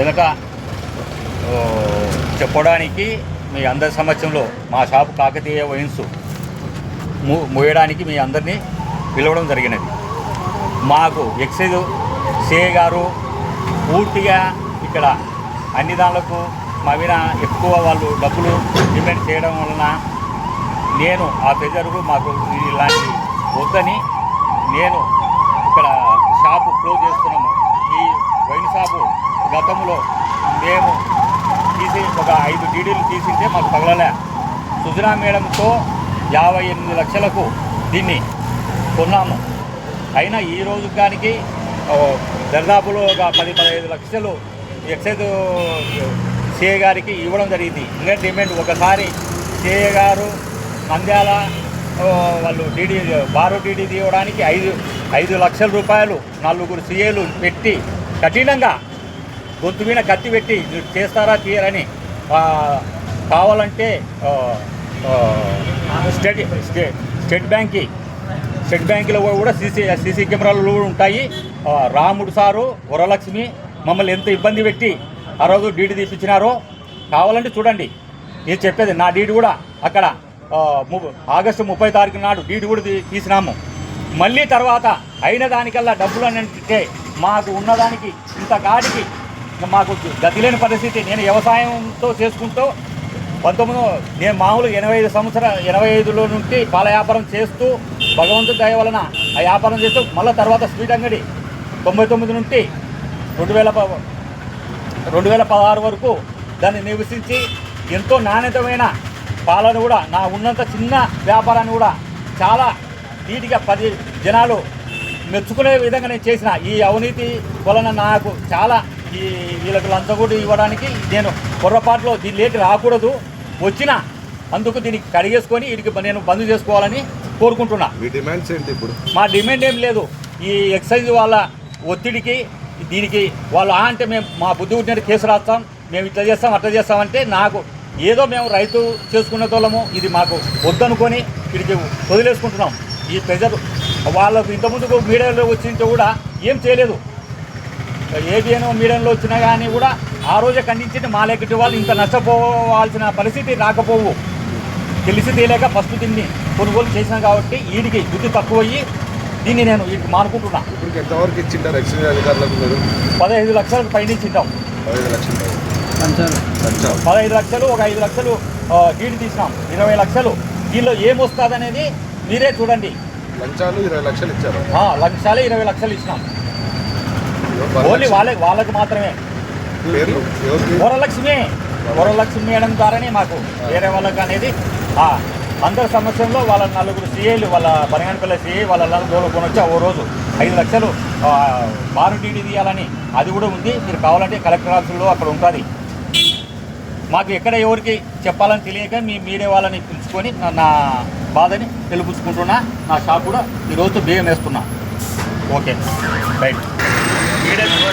ఎనక చెప్పడానికి మీ అందరి సమక్షంలో మా షాపు కాకతీయ వైన్స్ మోయడానికి మీ అందరినీ పిలవడం జరిగినది. మాకు ఎక్సైజ్ సే గారు పూర్తిగా ఇక్కడ అన్ని దానిలకు మా మీద ఎక్కువ వాళ్ళు డబ్బులు డిమాండ్ చేయడం వలన నేను ఆ ప్రెజర్కు మాకు ఇలాంటి వద్దని నేను ఇక్కడ షాపు క్లోజ్ చేస్తున్నాము. గతంలో మేము తీసి ఒక ఐదు డీడీలు తీసింటే మాకు తగలలే. సుజనా మేడంతో యాభై ఎనిమిది లక్షలకు దీన్ని కొన్నాము. అయినా ఈ రోజు దానికి దరిదాపులో ఒక పది పదహైదు లక్షలు ఎక్సైజ్ సిఏ గారికి ఇవ్వడం జరిగింది. ఇంకా డిమాండ్. ఒకసారి సిఏ గారు నంద్యాల వాళ్ళు డీడీ బారు డీడీ తీయడానికి ఐదు ఐదు లక్షల రూపాయలు నలుగురు సీఏలు పెట్టి కఠినంగా గొంతు మీద కత్తి పెట్టి చేస్తారా తీయరని కావాలంటే స్టేట్ స్టేట్ బ్యాంక్కి స్టేట్ బ్యాంకులో కూడా సీసీ సీసీ కెమెరాలు కూడా ఉంటాయి. రాముడు సారు వరలక్ష్మి మమ్మల్ని ఎంత ఇబ్బంది పెట్టి ఆ రోజు డీడీ తీపించినారో కావాలంటే చూడండి. నేను చెప్పేది నా డీడీ కూడా అక్కడ ము- ఆగస్టు ముప్పై తారీఖు నాడు డీడీ కూడా తీ- తీసినాము. మళ్ళీ తర్వాత అయిన దానికల్లా డబ్బులు అని అంటే మాకు ఉన్నదానికి ఇంత కాడికి మాకు గతి లేని పరిస్థితి. నేను వ్యవసాయంతో చేసుకుంటూ పంతొమ్మిది నేను మామూలు ఎనభై ఐదు సంవత్సర ఎనభై ఐదులో నుండి పాల వ్యాపారం చేస్తూ భగవంతుడి దయ వలన ఆ వ్యాపారం చేస్తూ మళ్ళీ తర్వాత స్వీట్ అంగడి తొంభై తొమ్మిది నుండి రెండు వేల ప- రెండు వేల పదహారు వరకు దాన్ని నివసించి ఎంతో నాణ్యతమైన పాలను కూడా నా ఉన్నంత చిన్న వ్యాపారాన్ని కూడా చాలా నీటిగా పది జనాలు మెచ్చుకునే విధంగా నేను చేసిన ఈ అవినీతి వలన నాకు చాలా ఈ వీళ్ళకి లంచగొడ్డు ఇవ్వడానికి నేను పొరపాటులో దీని లేటి రాకూడదు. వచ్చిన అందుకు దీనికి కడిగేసుకొని వీడికి నేను బంద్ చేసుకోవాలని కోరుకుంటున్నా. మీ డిమాండ్స్ ఏంటి ఇప్పుడు? మా డిమాండ్ ఏం లేదు. ఈ ఎక్సైజ్ వాళ్ళ ఒత్తిడికి దీనికి వాళ్ళు ఆ అంటే మేము మా బుద్ధి ఉంటే కేసు రాస్తాం మేము ఇట్లా చేస్తాం అట్లా చేస్తామంటే నాకు ఏదో మేము రైతు చేసుకునే తోలము ఇది మాకు వద్దనుకొని వీడికి వదిలేసుకుంటున్నాం. ఈ ప్రెజర్ వాళ్ళకు ఇంతకుముందు మీడియాలో వచ్చింటే కూడా ఏం చేయలేదు. ఏబిఎన్ మీడియంలో వచ్చినా కానీ కూడా ఆ రోజే ఖండించింది మా లెక్కటి వాళ్ళు ఇంత నష్టపోవాల్సిన పరిస్థితి రాకపోవు. తెలిసి తెలియక ఫస్ట్ దీన్ని కొనుగోలు చేసినాం కాబట్టి వీడికి బుద్ధి తక్కువయ్యి దీన్ని నేను వీటికి మానుకుంటున్నా. ఇప్పుడు ఎంతవరకు ఇచ్చింటారు ఎక్సైజ్ అధికారులకు మీరు? పదహైదు లక్షలకు పైనుంచి ఇద్దాం పదిహేను లక్షలు. లంచాలు పదహైదు లక్షలు ఒక ఐదు లక్షలు డీడీ తీసినాం. ఇరవై లక్షలు. దీనిలో ఏమొస్తుంది అనేది మీరే చూడండి. లంచాలు ఇరవై లక్షలు ఇచ్చారు. ఆ, లక్షలే ఇరవై లక్షలు ఇచ్చినాం. ఓన్లీ. వాళ్ళకి వాళ్ళకి మాత్రమే. వరలక్ష్మి. వరలక్ష్మి మేడం ద్వారానే మాకు వేరే వాళ్ళకి అనేది అందరి సమస్యల్లో వాళ్ళ నలుగురు సీఏలు వాళ్ళ బనగానపల్లి సీఏ వాళ్ళ నలుగురు కొని వచ్చి ఓ రోజు ఐదు లక్షలు డీడీ తీయాలని అది కూడా ఉంది. మీరు కావాలంటే కలెక్టర్ ఆఫీసులో అక్కడ ఉంటుంది. మాకు ఎక్కడ ఎవరికి చెప్పాలని తెలియక మీ మీడియా వాళ్ళని పిలుచుకొని నా- బాధని తెలుపుకుంటున్నా. నా షాప్ కూడా ఈరోజు బియ్యం వేస్తున్నా. ఓకే. రైట్. இடத்தில்